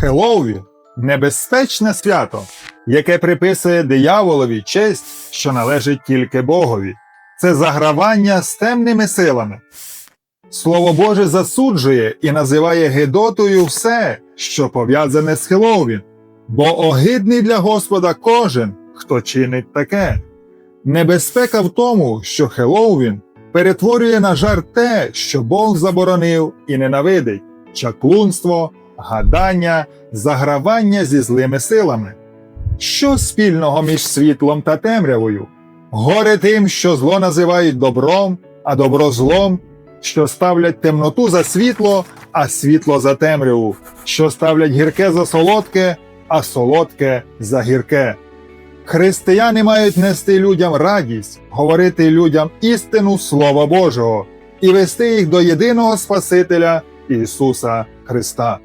Хеллоуін небезпечне свято, яке приписує дияволові честь, що належить тільки Богові. Це загравання з темними силами. Слово Боже засуджує і називає гидотою все, що пов'язане з Хеллоуін, бо огидний для Господа кожен, хто чинить таке. Небезпека в тому, що Хеллоуін перетворює на жарт те, що Бог заборонив і ненавидить чаклунство, гадання, загравання зі злими силами. Що спільного між світлом та темрявою? Горе тим, що зло називають добром, а добро злом, що ставлять темноту за світло, а світло за темряву, що ставлять гірке за солодке, а солодке за гірке. Християни мають нести людям радість, говорити людям істину Слова Божого і вести їх до єдиного Спасителя Ісуса Христа.